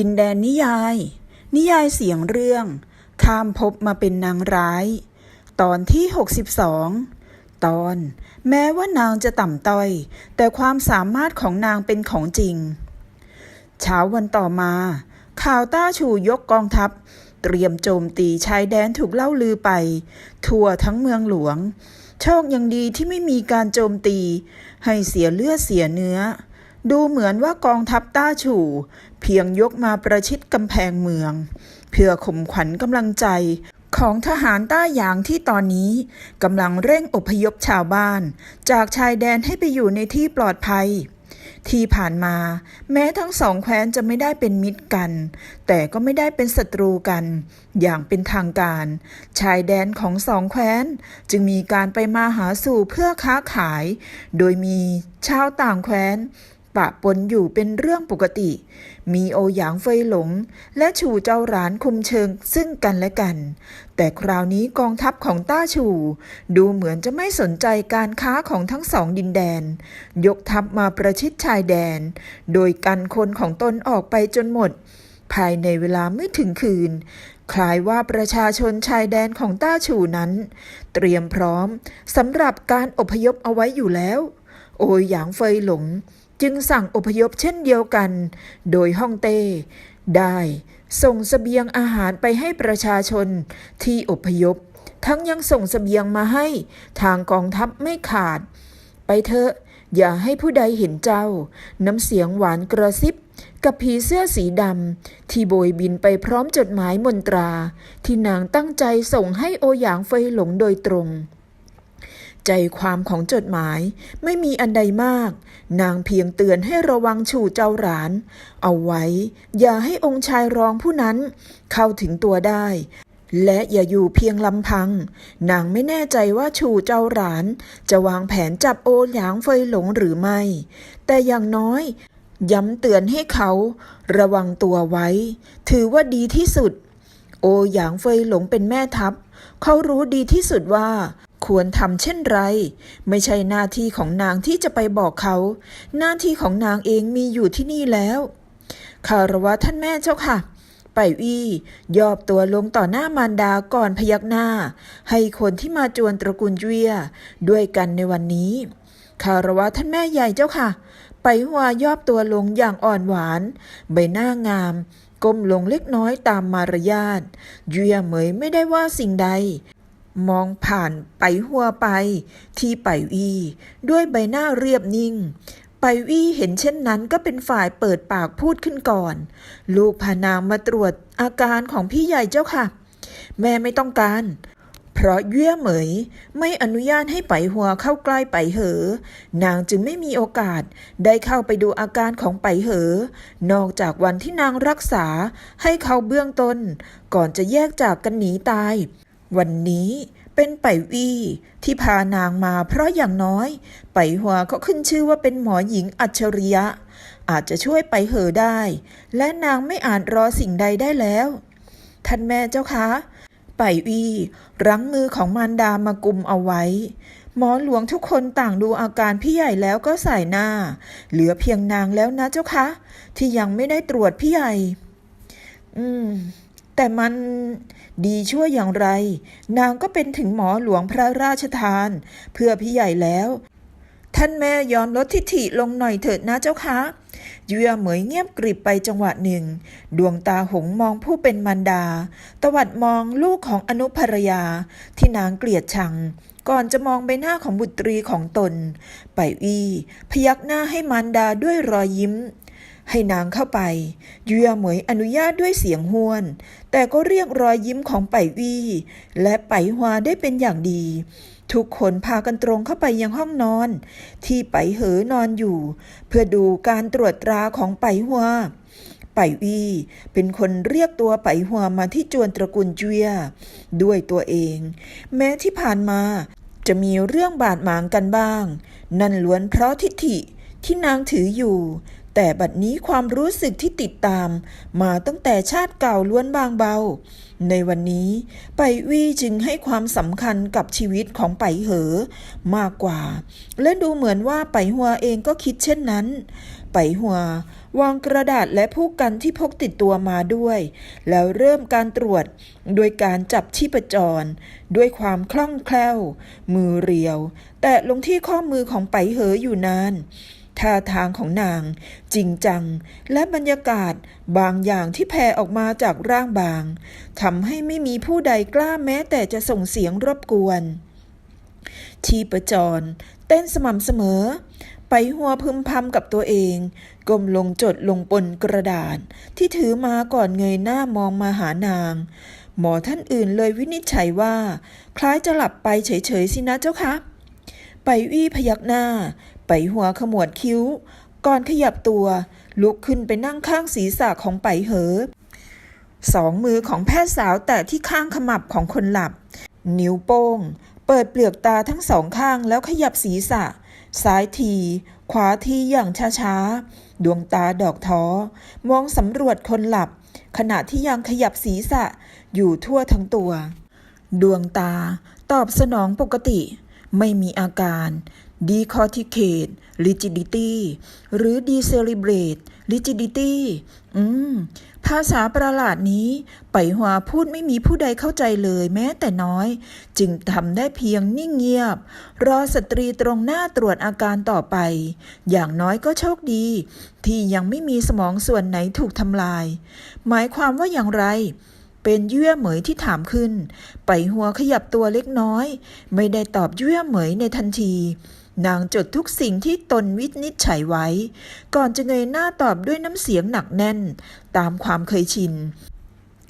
ดินแดนนิยาย นิยายเสียงเรื่อง ข้ามภพมาเป็นนางร้าย ตอนที่ 62 ตอน แม้ว่านางจะต่ำต้อย แต่ความสามารถของนางเป็นของจริง เช้าวันต่อมา ข่าวต้าชูยกกองทัพ เตรียมโจมตีชายแดนถูกเล่าลือไป ทั่วทั้งเมืองหลวง โชคยังดีที่ไม่มีการโจมตี ให้เสียเลือดเสียเนื้อ ดูเหมือนว่ากองทัพต้าฉู่ เพียงยกมาประชิดกำแพงเมือง เพื่อข่มขวัญกำลังใจของทหารต้าหยางที่ตอนนี้กำลังเร่งอพยพชาวบ้าน จากชายแดนให้ไปอยู่ในที่ปลอดภัย ที่ผ่านมาแม้ทั้งสองแคว้นจะไม่ได้เป็นมิตรกัน แต่ก็ไม่ได้เป็นศัตรูกัน อย่างเป็นทางการ ชายแดนของสองแคว้น จึงมีการไปมาหาสู่เพื่อค้าขาย โดยมีชาวต่างแคว้น ปะปนอยู่เป็นเรื่องปกติ มีโอหยางเฟยหลง และฉูเจ้าหลานคุมเชิงซึ่งกันและกัน แต่คราวนี้กองทัพของต้าฉูดูเหมือนจะไม่สนใจการค้าของทั้งสองดินแดน ยกทัพมาประชิดชายแดน โดยกันคนของตนออกไปจนหมด ภายในเวลาไม่ถึงคืนคล้ายว่าประชาชนชายแดนของต้าฉูนั้น เตรียมพร้อมสำหรับการอพยพเอาไว้อยู่แล้ว โอยหยางเฟยหลง จึงสั่งอพยพเช่นเดียวกัน โดยฮ่องเต้ ได้ส่งสเสบียงอาหารไปให้ประชาชนที่อพยพ ทั้งยังส่งสเสบียงมาให้ทางกองทัพไม่ขาด ไปเถอะ อย่าให้ผู้ใดเห็นเจ้า น้ำเสียงหวานกระซิบ กับผีเสื้อสีดำที่โบยบินไปพร้อมจดหมายมนตรา ที่นางตั้งใจส่งให้โอหยางเฟยหลงโดยตรง ใจความของจดหมายไม่มีอันใดมาก นางเพียงเตือนให้ระวังฉู่เจ้าหลาน เอาไว้ อย่าให้องค์ชายรองผู้นั้น เข้าถึงตัวได้ และอย่าอยู่เพียงลำพัง นางไม่แน่ใจว่าฉู่เจ้าหลาน จะวางแผนจับโอหยางเฟยหลงหรือไม่ แต่อย่างน้อย ย้ำเตือนให้เขา ระวังตัวไว้ ถือว่าดีที่สุด โอหยางเฟยหลงเป็นแม่ทัพ เขารู้ดีที่สุดว่า ควรทำเช่นไร ไม่ใช่หน้าที่ของนางที่จะไปบอกเขา หน้าที่ของนางเองมีอยู่ที่นี่แล้วคารวะท่านแม่เจ้าค่ะไปอี้ยอบตัวลงต่อหน้ามารดาก่อนพยักหน้า ให้คนที่มาจวนตระกูลเวียด้วยกันในวันนี้คารวะท่านแม่ใหญ่เจ้าค่ะ ไปหัวยอบตัวลงอย่างอ่อนหวาน ใบหน้างาม ก้มลงเล็กน้อยตามมารยาทเยียเหมยไม่ได้ว่าสิ่งใด มองผ่านไปหัวไป ที่ไปอี้ด้วยใบหน้าเรียบนิ่ง ไปอี้เห็นเช่นนั้นก็เป็นฝ่ายเปิดปากพูดขึ้นก่อน ลูกพานางมาตรวจอาการของพี่ใหญ่เจ้าค่ะ แม่ไม่ต้องการ เพราะเยื่อเหมย ไม่อนุญาตให้ไปหัวเข้าใกล้ไปเหอ นางจึงไม่มีโอกาสได้เข้าไปดูอาการของไปเหอ นอกจากวันที่นางรักษาให้เขาเบื้องต้น ก่อนจะแยกจากกันหนีตาย วันนี้เป็นไปวี่ที่พานางมาเพราะอย่างน้อย ไปหัวเขาขึ้นชื่อว่าเป็นหมอหญิงอัจฉริยะ อาจจะช่วยไปเหอได้ และนางไม่อาจรอสิ่งใดได้แล้ว ท่านแม่เจ้าคะไปวีรั้งมือของมารดามากุมเอาไว้ หมอหลวงทุกคนต่างดูอาการพี่ใหญ่แล้วก็ใส่หน้า เหลือเพียงนางแล้วนะเจ้าคะ ที่ยังไม่ได้ตรวจพี่ใหญ่ อืม แต่มัน ดีชั่วอย่างไร นางก็เป็นถึงหมอหลวงพระราชทาน เพื่อพี่ใหญ่แล้ว ท่านแม่ยอมลดทิฐิลงหน่อยเถิดนะเจ้าคะเยื่อเหมยเงียบกริบไปจังหวะหนึ่ง ดวงตาหงมองผู้เป็นมารดา ตวัดมองลูกของอนุภรยา ที่นางเกลียดชัง ก่อนจะมองใบหน้าของบุตรีของตน ไปอี้พยักหน้าให้มารดาด้วยรอยยิ้ม ให้นางเข้าไปเยื่อเหมยอนุญาตด้วยเสียงห้วน แต่ก็เรียกรอยยิ้มของไปวี่และไปฮวาได้เป็นอย่างดี ทุกคนพากันตรงเข้าไปยังห้องนอน ที่ไปเหอนอนอยู่ เพื่อดูการตรวจตราของไปหัวไปวีเป็นคนเรียกตัวไปหัวมาที่จวนตระกูลเจียด้วยตัวเอง แม้ที่ผ่านมาจะมีเรื่องบาดหมางกันบ้าง นั่นล้วนเพราะทิฐิที่นางถืออยู่ แต่บัดนี้ความรู้สึกที่ติดตาม มาตั้งแต่ชาติเก่าล้วนบางเบา ในวันนี้ไปวี่จึงให้ความสำคัญกับชีวิตของไปเหอ มากกว่า และดูเหมือนว่าไปหัวเองก็คิดเช่นนั้น ไปหัววางกระดาษและผู้กันที่พกติดตัวมาด้วย แล้วเริ่มการตรวจโดยการจับชีพจร ด้วยความคล่องแคล่ว มือเรียว แตะลงที่ข้อมือของไปเหออยู่นาน ท่าทางของนาง จริงจัง และบรรยากาศบางอย่างที่แผ่ออกมาจากร่างบางทำให้ไม่มีผู้ใดกล้าแม้แต่จะส่งเสียงรบกวน ชีพจร เต้นสม่ำเสมอ ไปหัวพึมพำกับตัวเองก้มลงจดลงบนกระดาษ ที่ถือมาก่อนเงยหน้ามองมาหานางหมอท่านอื่นเลยวินิจฉัยว่า คล้ายจะหลับไปเฉยๆสินะเจ้าคะ ไปวี่พยักหน้า ไปหัวขมวดคิ้ว ก่อนขยับตัว ลุกขึ้นไปนั่งข้างศีรษะของไปเหอสองมือของแพทย์สาวแตะที่ข้างขมับของคนหลับ นิ้วโป้ง เปิดเปลือกตาทั้งสองข้างแล้วขยับศีรษะ ซ้ายที ขวาทีอย่างช้าๆ ดวงตาดอกท้อ มองสำรวจคนหลับ ขณะที่ยังขยับศีรษะอยู่ทั่วทั้งตัว ดวงตาตอบสนองปกติ ไม่มีอาการ decorticate rigidity หรือ decerebrate rigidity อืม ภาษาประหลาดนี้ ไปหัวพูดไม่มีผู้ใดเข้าใจเลยแม้แต่น้อย จึงทำได้เพียงนิ่งเงียบ รอสตรีตรงหน้าตรวจอาการต่อไป อย่างน้อยก็โชคดี ที่ยังไม่มีสมองส่วนไหนถูกทำลาย หมายความว่าอย่างไรเป็นเยื่อเหมยที่ถามขึ้น ไปหัวขยับตัวเล็กน้อย ไม่ได้ตอบเยื่อเหมยในทันที นางจดทุกสิ่งที่ตนวินิจฉัยไว้ ก่อนจะเงยหน้าตอบด้วยน้ำเสียงหนักแน่น ตามความเคยชิน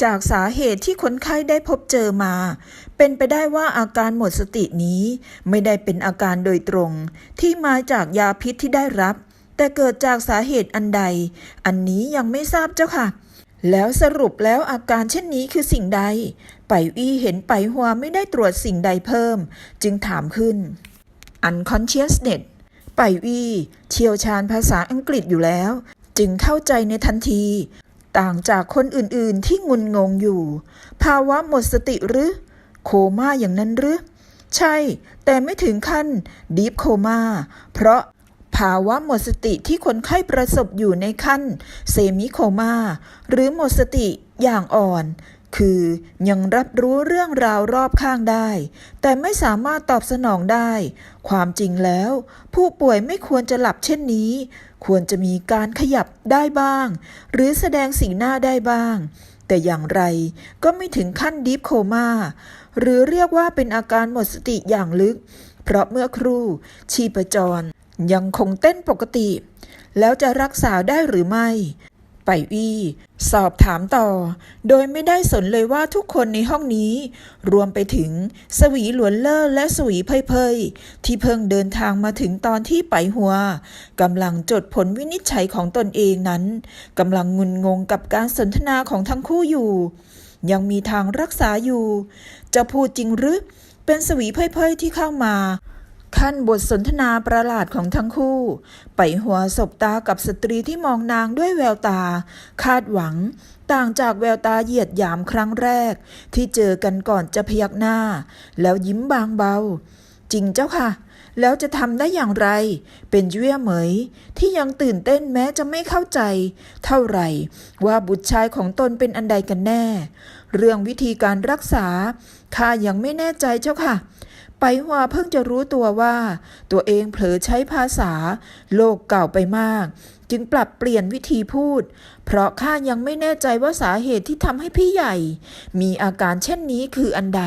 จากสาเหตุที่คนไข้ได้พบเจอมา เป็นไปได้ว่าอาการหมดสตินี้ไม่ได้เป็นอาการโดยตรง ที่มาจากยาพิษที่ได้รับ แต่เกิดจากสาเหตุอันใด อันนี้ยังไม่ทราบเจ้าค่ะแล้วสรุปแล้วอาการเช่นนี้คือสิ่งใด ไปอี้เห็นไปหัวไม่ได้ตรวจสิ่งใดเพิ่ม จึงถามขึ้น unconsciousness ไปวีเชี่ยวชาญภาษาอังกฤษอยู่แล้ว จึงเข้าใจในทันที ต่างจากคนอื่นๆที่งุนงงอยู่ ภาวะหมดสติหรือ โคม่าอย่างนั้นหรือ ใช่ แต่ไม่ถึงขั้นดีฟโคม่าเพราะภาวะหมดสติที่คนไข้ประสบอยู่ในขั้นเซมิโคม่าหรือหมดสติอย่างอ่อน คือยังรับรู้เรื่องราวรอบข้างได้ แต่ไม่สามารถตอบสนองได้ ความจริงแล้ว ผู้ป่วยไม่ควรจะหลับเช่นนี้ ควรจะมีการขยับได้บ้าง หรือแสดงสีหน้าได้บ้าง แต่อย่างไรก็ไม่ถึงขั้นดีฟโคม่าหรือเรียกว่าเป็นอาการหมดสติอย่างลึก เพราะเมื่อครู่ชีพจร ยังคงเต้นปกติ แล้วจะรักษาได้หรือไม่ ไปวีสอบถามต่อ โดยไม่ได้สนเลยว่าทุกคนในห้องนี้ รวมไปถึงสวีหลวนเล่อและสวีเพยเพยที่เพิ่งเดินทางมาถึงตอนที่ไปหัวกำลังจดผลวินิจฉัยของตนเองนั้นกำลังงุนงงกับการสนทนาของทั้งคู่อยู่ ยังมีทางรักษาอยู่ จะพูดจริงหรือเป็นสวีเพยเพยที่เข้ามา ขั้นบทสนทนาประหลาดของทั้งคู่ ไปหัวสบตากับสตรีที่มองนางด้วยแววตา คาดหวัง ต่างจากแววตาเหยียดหยามครั้งแรก ที่เจอกันก่อนจะพยักหน้า แล้วยิ้มบางเบา จริงเจ้าค่ะ แล้วจะทำได้อย่างไร เป็นเยื่อเหมย ที่ยังตื่นเต้นแม้จะไม่เข้าใจ เท่าไหร่ ว่าบุตรชายของตนเป็นอันใดกันแน่ เรื่องวิธีการรักษาข้ายังไม่แน่ใจเจ้าค่ะ ไปหัวเพิ่งจะรู้ตัวว่า ตัวเองเผลอใช้ภาษา โลกเก่าไปมาก จึงปรับเปลี่ยนวิธีพูด เพราะข้ายังไม่แน่ใจว่าสาเหตุที่ทำให้พี่ใหญ่ มีอาการเช่นนี้คืออันใด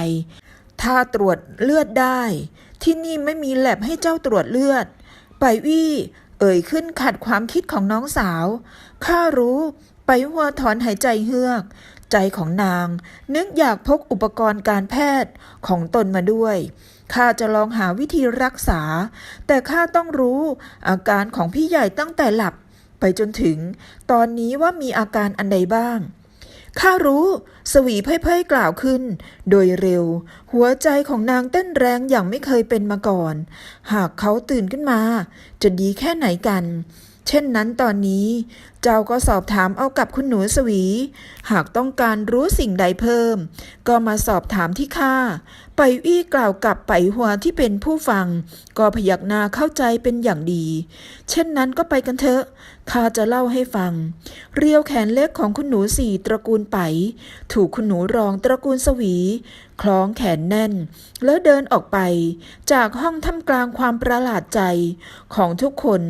ถ้าตรวจเลือดได้ ที่นี่ไม่มีแลบให้เจ้าตรวจเลือด ไปวี่ เอ่ยขึ้นขัดความคิดของน้องสาวข้ารู้ ไปหัวถอนหายใจเฮือกใจของนาง นึกอยากพกอุปกรณ์การแพทย์ของตนมาด้วย ข้าจะลองหาวิธีรักษา แต่ข้าต้องรู้อาการของพี่ใหญ่ตั้งแต่หลับ ไปจนถึง ตอนนี้ว่ามีอาการอันใดบ้างข้ารู้สวีเพ่ยๆกล่าวขึ้น โดยเร็ว หัวใจของนางเต้นแรงอย่างไม่เคยเป็นมาก่อน หากเขาตื่นขึ้นมา จะดีแค่ไหนกัน เช่นนั้นตอนนี้ เจ้าก็สอบถามเอากับคุณหนูสวี หากต้องการรู้สิ่งใดเพิ่ม ก็มาสอบถามที่ข้าไปอี้กล่าวกับไปหัวที่เป็นผู้ฟัง ก็พยักหน้าเข้าใจเป็นอย่างดี เช่นนั้นก็ไปกันเถอะข้าจะเล่าให้ฟัง เรียวแขนเล็กของคุณหนูสี่ตระกูลไป ถูกคุณหนูรองตระกูลสวี คล้องแขนแน่น แล้วเดินออกไป จากห้องท่ามกลางความประหลาดใจ ของทุกคน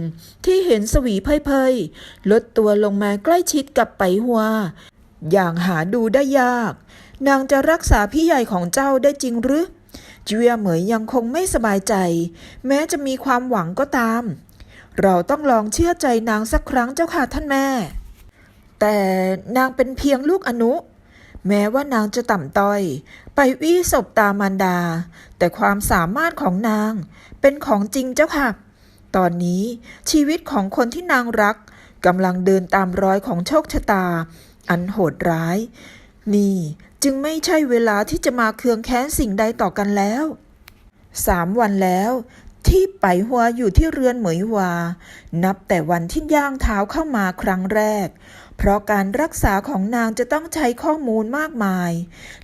ที่เห็นสวีเพยๆลดตัววลงมาใกล้ชิดกับไปหัวอย่างหาดูได้ยาก นางจะรักษาพี่ใหญ่ของเจ้าได้จริงหรือเจียเหมยยังคงไม่สบายใจ แม้จะมีความหวังก็ตาม เราต้องลองเชื่อใจนางสักครั้งเจ้าค่ะท่านแม่ แต่นางเป็นเพียงลูกอนุ แม้ว่านางจะต่ำต้อย ไปวี่ศพตามารดา แต่ความสามารถของนางเป็นของจริงเจ้าค่ะ ตอนนี้ชีวิตของคนที่นางรัก กำลังเดินตามรอยของโชคชะตา อันโหดร้าย นี่จึงไม่ใช่เวลาที่จะมาเคืองแค้นสิ่งใดต่อกันแล้วสามวันแล้วที่ไปหัวอยู่ที่เรือนเหมยวา นับแต่วันที่ย่างเท้าเข้ามาครั้งแรก เพราะการรักษาของนางจะต้องใช้ข้อมูลมากมาย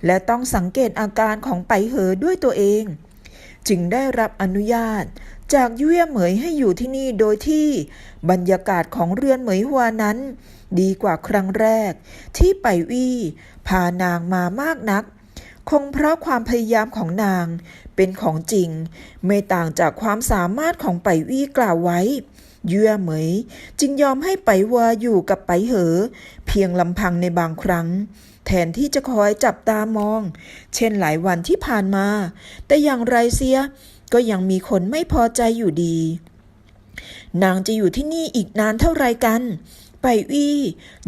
และต้องสังเกตอาการของไปเหอด้วยตัวเอง จึงได้รับอนุญาต จากเยื่อเหมยให้อยู่ที่นี่โดยที่บรรยากาศของเรือนเหมยหัวนั้น ดีกว่าครั้งแรก ที่ไปวี่พานางมามากนัก คงเพราะความพยายามของนางเป็นของจริง ไม่ต่างจากความสามารถของไปวี่กล่าวไว้ เยื่อเหมย จึงยอมให้ไปวาอยู่กับไปเหอ เพียงลำพังในบางครั้งแทนที่จะคอยจับตามอง เช่นหลายวันที่ผ่านมา แต่อย่างไรเสีย ก็ยังมีคนไม่พอใจอยู่ดี นางจะอยู่ที่นี่อีกนานเท่าไรกัน ไปอี้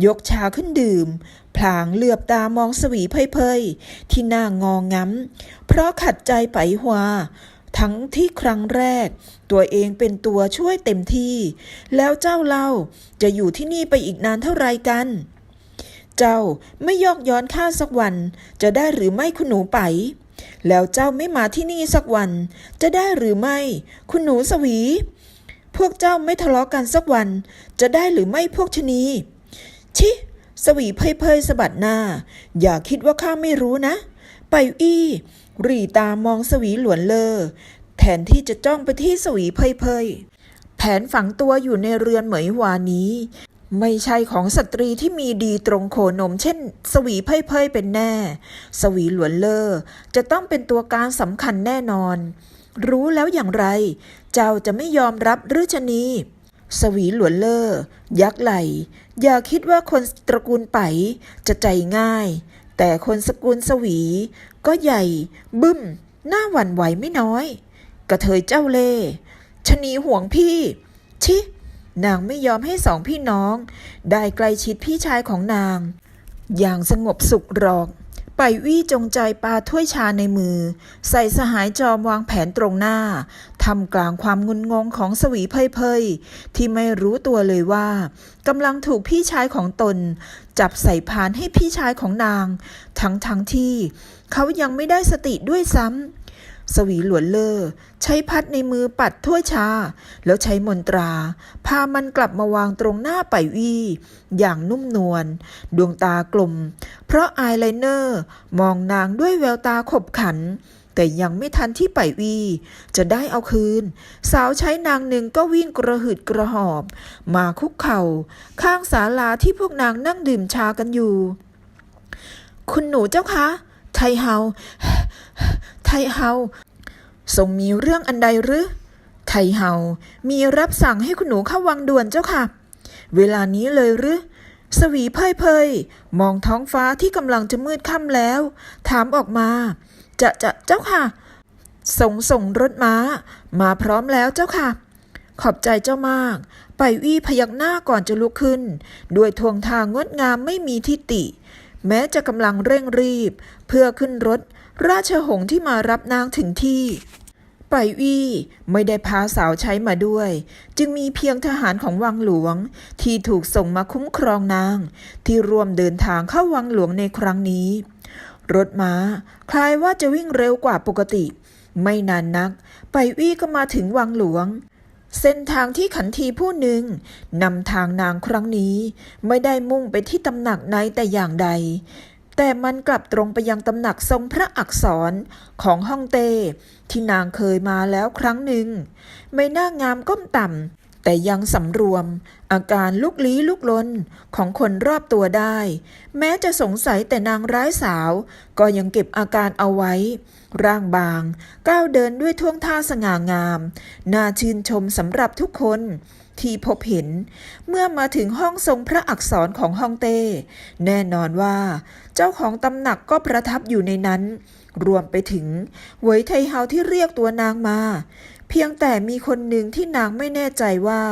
ยกชาขึ้นดื่ม พลางเหลือบตามองสวีเพยๆ ที่หน้างองง้ำ เพราะขัดใจไปหัวทั้งที่ครั้งแรก ตัวเองเป็นตัวช่วยเต็มที่ แล้วเจ้าเล่าจะอยู่ที่นี่ไปอีกนานเท่าไรกัน เจ้าไม่ยอกย้อนข้าสักวันจะได้หรือไม่คุณหนูไป แล้วเจ้าไม่มาที่นี่สักวัน จะได้หรือไม่ คุณหนูสวี พวกเจ้าไม่ทะเลาะกันสักวัน จะได้หรือไม่พวกชนี ชิ สวีเพยเพยสะบัดหน้า อย่าคิดว่าข้าไม่รู้นะ ไปอี้รีตามองสวีหลวนเลอ แทนที่จะจ้องไปที่สวีเพยเพยแผนฝังตัวอยู่ในเรือนเหมยหวานี้ ไม่ใช่ของสตรีที่มีดีตรงโคนม เช่น สวีเพยเพยๆเป็นแน่ สวีหลวนเลอจะต้องเป็นตัวการสำคัญแน่นอน รู้แล้วอย่างไร เจ้าจะไม่ยอมรับหรือชนีสวีหลวนเลอยักไหล อย่าคิดว่าคนตระกูลไปจะใจง่าย แต่คนสกุลสวี ก็ใหญ่ บึ้ม หน้าหวั่นไหวไม่น้อย กระเทยเจ้าเล่ชนีห่วงพี่ ชิ นางไม่ยอมให้สองพี่น้อง ได้ใกล้ชิดพี่ชายของนาง อย่างสงบสุขหรอก ไปวี่จงใจปาถ้วยชาในมือ ใส่สหายจอมวางแผนตรงหน้าทำกลางความงุนงงของสวีเพยเพยที่ไม่รู้ตัวเลยว่ากำลังถูกพี่ชายของตน จับใส่พานให้พี่ชายของนาง ทั้งทั้งที่ เขายังไม่ได้สติด้วยซ้ำ สวีหลวนเลอใช้พัดในมือปัดถ้วยชา แล้วใช้มนตรา พามันกลับมาวางตรงหน้าไปวี่ อย่างนุ่มนวลดวงตากลม เพราะอายไลเนอร์มองนางด้วยแววตาขบขัน แต่ยังไม่ทันที่ไปวีจะได้เอาคืน สาวใช้นางหนึ่งก็วิ่งกระหืดกระหอบ มาคุกเข่า ข้างศาลาที่พวกนางนั่งดื่มชากันอยู่ คุณหนูเจ้าคะไทเฮา ไทเฮาทรงมีเรื่องอันใดหรือ ไทเฮามีรับสั่งให้คุณหนูเข้าวังด่วนเจ้าค่ะ เวลานี้เลยหรือ สวีเพยเพยมองท้องฟ้าที่กำลังจะมืดค่ำแล้ว ถามออกมา จะจะเจ้าค่ะส่งส่งรถม้า มาพร้อมแล้วเจ้าค่ะ ขอบใจเจ้ามาก ไปวี่พยักหน้าก่อนจะลุกขึ้น ด้วยทวงทางงดงามไม่มีทิฏฐิ แม้จะกำลังเร่งรีบ เพื่อขึ้นรถ ราชหงที่มารับนางถึงที่ไปวี่ไม่ได้พาสาวใช้มาด้วย จึงมีเพียงทหารของวังหลวง ที่ถูกส่งมาคุ้มครองนาง ที่ร่วมเดินทางเข้าวังหลวงในครั้งนี้ รถม้า คล้ายว่าจะวิ่งเร็วกว่าปกติ ไม่นานนัก ไปวี่ก็มาถึงวังหลวง เส้นทางที่ขันทีผู้หนึ่งนำทางนางครั้งนี้ไม่ได้มุ่งไปที่ตำหนักไหนแต่อย่างใด แต่มันกลับตรงไปยังตำหนักทรงพระอักษรของฮ่องเต้ที่นางเคยมาแล้วครั้งหนึ่งไม่น่างามก้มต่ำ แต่ยังสำรวม อาการลุกลี้ลุกลนของคนรอบตัวได้ แม้จะสงสัยแต่นางร้ายสาว ก็ยังเก็บอาการเอาไว้ ร่างบาง ก้าวเดินด้วยท่วงท่าสง่างาม น่าชื่นชมสำหรับทุกคนที่พบเห็น เมื่อมาถึงห้องทรงพระอักษรของฮ่องเต้ แน่นอนว่า เจ้าของตำหนักก็ประทับอยู่ในนั้น รวมไปถึงเวยไทเฮาที่เรียกตัวนางมา เพียงแต่มีคนหนึ่งที่นางไม่แน่ใจว่า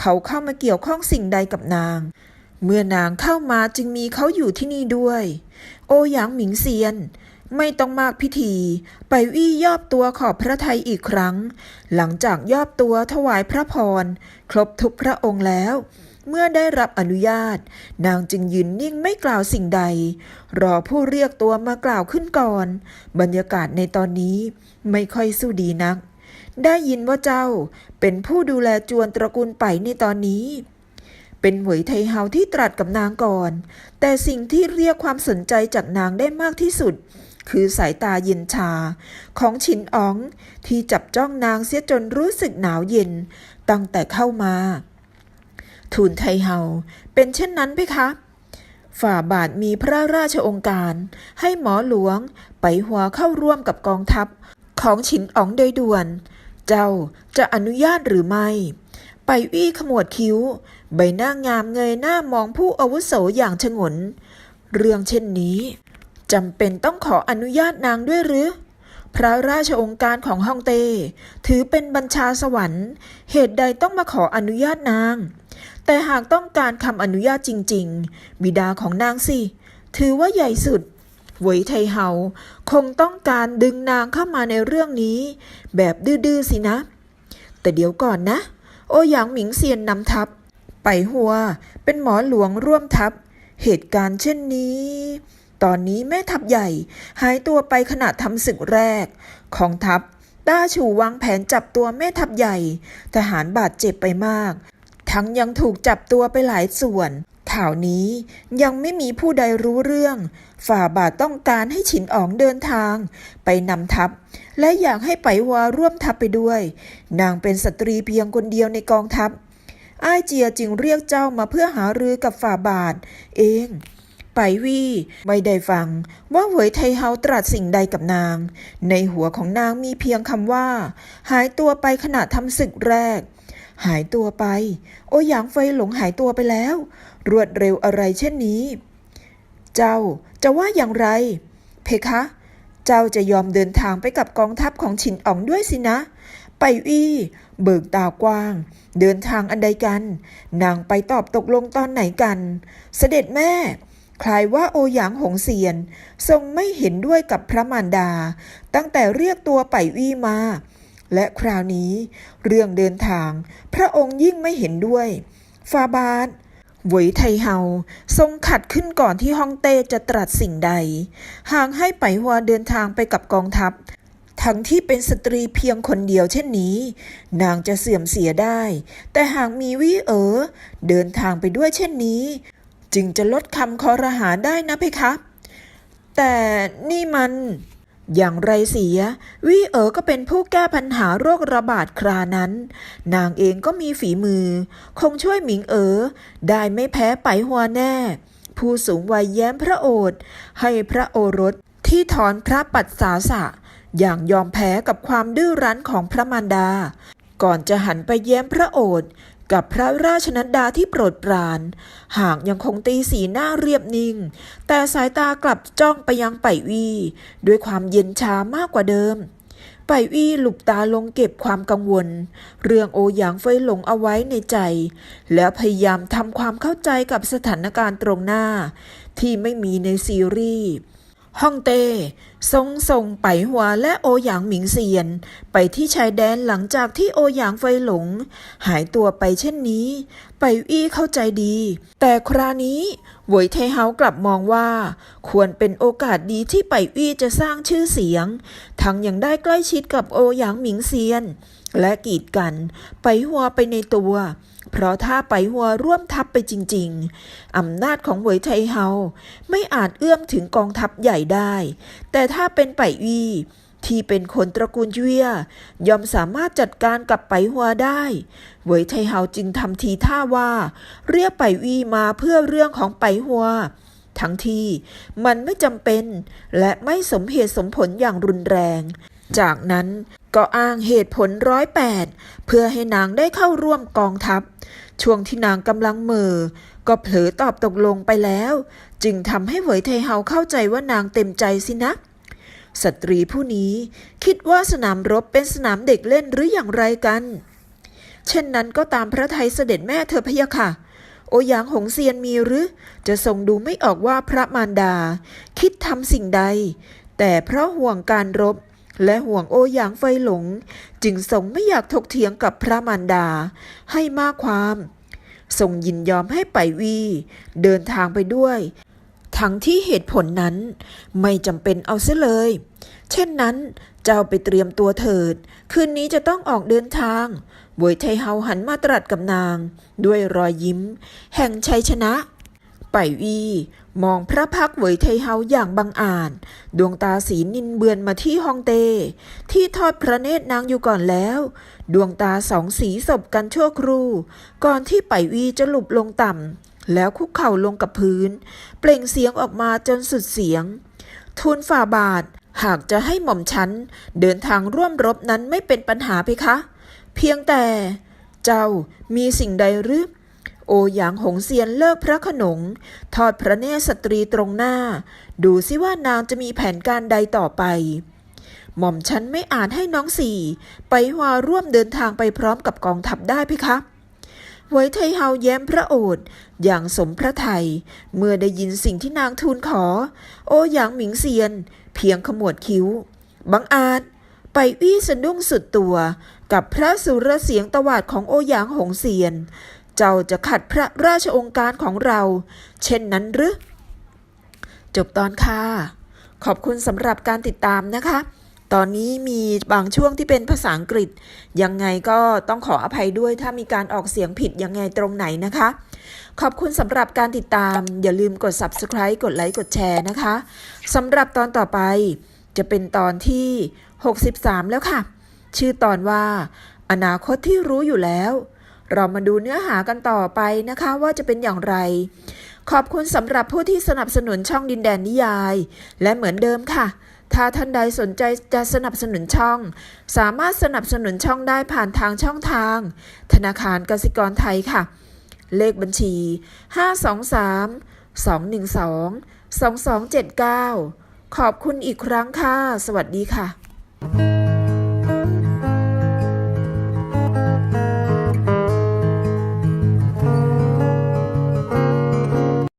เขาเข้ามาเกี่ยวข้องสิ่งใดกับนาง เมื่อนางเข้ามาจึงมีเขาอยู่ที่นี่ด้วย โอหยางหมิงเซียน ไม่ต้องมากพิธี ไปวี่ยอบตัวขอบพระทัยอีกครั้ง หลังจากยอบตัวถวายพระพร ครบทุกพระองค์แล้วเมื่อได้รับอนุญาต นางจึงยืนนิ่งไม่กล่าวสิ่งใด รอผู้เรียกตัวมากล่าวขึ้นก่อน บรรยากาศในตอนนี้ไม่ค่อยสู้ดีนัก ได้ยินว่าเจ้าเป็นผู้ดูแลจวนตระกูลไปในตอนนี้ เป็นหวยไทเฮาที่ตรัสกับนางก่อน แต่สิ่งที่เรียกความสนใจจากนางได้มากที่สุด คือสายตาเย็นชา ของฉินอ๋องที่จับจ้องนางเสียจนรู้สึกหนาวเย็น ตั้งแต่เข้ามาทูลไทเฮาเป็นเช่นนั้นไหมคะฝ่าบาทมีพระราชองค์การ ให้หมอหลวงไปหัวเข้าร่วมกับกองทัพ ของฉินอ๋องโดยด่วน เจ้าจะอนุญาตหรือไม่ ไปวี่ขมวดคิ้ว ใบหน้างามเงยหน้ามองผู้อาวุโสอย่างฉงน เรื่องเช่นนี้จำเป็นต้องขออนุญาตนางด้วยหรือ พระราชองค์การของฮ่องเต้ถือเป็นบัญชาสวรรค์ เหตุใดต้องมาขออนุญาตนาง แต่หากต้องการคำอนุญาตจริง ๆ บิดาของนางสิ ถือว่าใหญ่สุด หวยไทเฮาคงต้องการดึงนางเข้ามาในเรื่องนี้ แบบดื้อๆสินะ แต่เดี๋ยวก่อนนะ โอหยางหมิงเซียนนำทัพ ไปหัวเป็นหมอหลวงร่วมทัพ เหตุการณ์เช่นนี้ ตอนนี้แม่ทัพใหญ่หายตัวไปขณะทำศึกแรก ของทัพต้าฉูวางแผนจับตัวแม่ทัพใหญ่ ทหารบาดเจ็บไปมาก ทั้งยังถูกจับตัวไปหลายส่วน ข่าวนี้ยังไม่มีผู้ใดรู้เรื่อง ฝ่าบาทต้องการให้ฉินอ๋องเดินทาง ไปนำทัพ และอยากให้ไปวาร่วมทัพไปด้วย นางเป็นสตรีเพียงคนเดียวในกองทัพ อ้ายเจียจึงเรียกเจ้ามาเพื่อหารือกับฝ่าบาท เองไปวี่ไม่ได้ฟังว่าเหวยไทเฮาตรัสสิ่งใดกับนาง ในหัวของนางมีเพียงคำว่า หายตัวไปขณะทำศึกแรก หายตัวไป โอหยางไฟหลงหายตัวไปแล้ว รวดเร็วอะไรเช่นนี้ เจ้าจะว่าอย่างไร เพคะ เจ้าจะยอมเดินทางไปกับกองทัพของฉินอ๋องด้วยสินะ ไปอี้เบิกตากว้าง เดินทางอันใดกัน นางไปตอบตกลงตอนไหนกัน เสด็จแม่คลายว่าโอหยางหงเซียน ทรงไม่เห็นด้วยกับพระมารดา ตั้งแต่เรียกตัวไปวี่มา และคราวนี้ เรื่องเดินทาง พระองค์ยิ่งไม่เห็นด้วยฟาบาท หวยไทเฮาทรงขัดขึ้นก่อนที่ฮ่องเต้จะตรัสสิ่งใด หากให้ไปหัวเดินทางไปกับกองทัพ ทั้งที่เป็นสตรีเพียงคนเดียวเช่นนี้ นางจะเสื่อมเสียได้ แต่หากมีวี่เอ๋อเดินทางไปด้วยเช่นนี้ จึงจะลดคำคอรหาได้นะเพคะ แต่นี่มัน อย่างไรเสียวี่เอ๋อก็เป็นผู้แก้ปัญหาโรคระบาดครานั้น นางเองก็มีฝีมือ คงช่วยหมิงเอ๋อได้ไม่แพ้ไปหัวแน่ ผู้สูงวัยแย้มพระโอษฐ์ให้พระโอรสที่ถอนพระปัดสาสะ อย่างยอมแพ้กับความดื้อรั้นของพระมารดา ก่อนจะหันไปแย้มพระโอษฐ์ กับพระราชนัดดาที่โปรดปราน หากยังคงตีสีหน้าเรียบนิ่ง แต่สายตากลับจ้องไปยังไปวีด้วยความเย็นชามากกว่าเดิม ไปวีหลุบตาลงเก็บความกังวล เรื่องโอหยางเฟยหลงเอาไว้ในใจ แล้วพยายามทำความเข้าใจกับสถานการณ์ตรงหน้า ที่ไม่มีในซีรีส์ ฮ่องเต้ทรงส่งไปหัวและโอหยางหมิงเซียน ไปที่ชายแดนหลังจากที่โอหยางเฟหลง หายตัวไปเช่นนี้ ไปอี้เข้าใจดี แต่ครานี้หวยเทเฮากลับมองว่า ควรเป็นโอกาสดีที่ไปอี้จะสร้างชื่อเสียง ทั้งยังได้ใกล้ชิดกับโอหยางหมิงเซียน และกีดกัน ไปหัวไปในตัว เพราะถ้าไปหัวร่วมทัพไปจริง ๆ อำนาจของเหวยไทเฮาไม่อาจเอื้อมถึงกองทัพใหญ่ได้ แต่ถ้าเป็นไปวีที่เป็นคนตระกูลเวียยอมสามารถจัดการกับไปหัวได้ เวยไทเฮาจึงทำทีท่าว่า เรียกไปวีมาเพื่อเรื่องของไปหัวทั้งที่มันไม่จำเป็นและไม่สมเหตุสมผลอย่างรุนแรง จากนั้นก็อ้างเหตุผลร้อยแปดเพื่อให้นางได้เข้าร่วมกองทัพ ช่วงที่นางกำลังเมือก็เผลอตอบตกลงไปแล้ว จึงทำให้เหวยไทเฮาเข้าใจว่านางเต็มใจสินะ สตรีผู้นี้คิดว่าสนามรบเป็นสนามเด็กเล่นหรืออย่างไรกัน เช่นนั้นก็ตามพระไทยเสด็จแม่เธอพยะค่ะ โอหยางหงเซียนมีหรือ จะทรงดูไม่ออกว่าพระมารดา คิดทำสิ่งใด แต่เพราะห่วงการรบ และห่วงโอหยางไฟหลง จึงทรงไม่อยากถกเถียงกับพระมารดา ให้มากความทรงยินยอมให้ไปวี เดินทางไปด้วย ทั้งที่เหตุผลนั้นไม่จำเป็นเอาเสียเลย เช่นนั้นเจ้าไปเตรียมตัวเถิด คืนนี้จะต้องออกเดินทางบวยไทเฮาหันมาตรัสกับนาง ด้วยรอยยิ้ม แห่งชัยชนะ ไปวี มองพระพักเหวยไทเฮาอย่างบังอาจดวงตาสีนินเบือนมาที่ฮองเต้ที่ทอดพระเนตรนางอยู่ก่อนแล้ว ดวงตาสองสีสบกันชั่วครู่ ก่อนที่ไปวีจะหลุบลงต่ำแล้วคุกเข่าลงกับพื้น เปล่งเสียงออกมาจนสุดเสียง ทูลฝ่าบาท หากจะให้หม่อมฉัน เดินทางร่วมรบนั้นไม่เป็นปัญหาเพคะ เพียงแต่ เจ้ามีสิ่งใดหรือ โอหยางหงเซียนเลิกพระขนง ทอดพระเนตรสตรีตรงหน้า ดูสิว่านางจะมีแผนการใดต่อไป หม่อมฉันไม่อ่าจให้น้องสี่ ไปวาร่วมเดินทางไปพร้อมกับกองทัพได้เพคะไว้ไทยเฮาแย้มพระโอษฐ์อย่างสมพระไทย เมื่อได้ยินสิ่งที่นางทูลขอ โอหยางหมิงเซียน เพียงขมวดคิ้ว บังอาจไปวี่สะดุ้งสุดตัว กับพระสุรเสียงตวาดของโอหยางหงเซียน เจ้าจะขัดพระราชองค์การของเรา เช่นนั้นหรือ จบตอนค่ะ ขอบคุณสำหรับการติดตามนะคะ ตอนนี้มีบางช่วงที่เป็นภาษาอังกฤษ ยังไงก็ต้องขออภัยด้วยถ้ามีการออกเสียงผิดยังไงตรงไหนนะคะ ขอบคุณสำหรับการติดตาม อย่าลืมกด subscribe กดไลค์กดแชร์นะคะสำหรับตอนต่อไป จะเป็นตอนที่ 63 แล้วค่ะ ชื่อตอนว่า อนาคตที่รู้อยู่แล้ว เรามาดูเนื้อหากันต่อไปนะคะว่าจะเป็นอย่างไร ขอบคุณสำหรับผู้ที่สนับสนุนช่องดินแดนนิยาย และเหมือนเดิมค่ะ ถ้าท่านใดสนใจจะสนับสนุนช่อง สามารถสนับสนุนช่องได้ผ่านทางช่องทาง ธนาคารกสิกรไทยค่ะ เลขบัญชี 523 212 2279 ขอบคุณอีกครั้งค่ะ สวัสดีค่ะ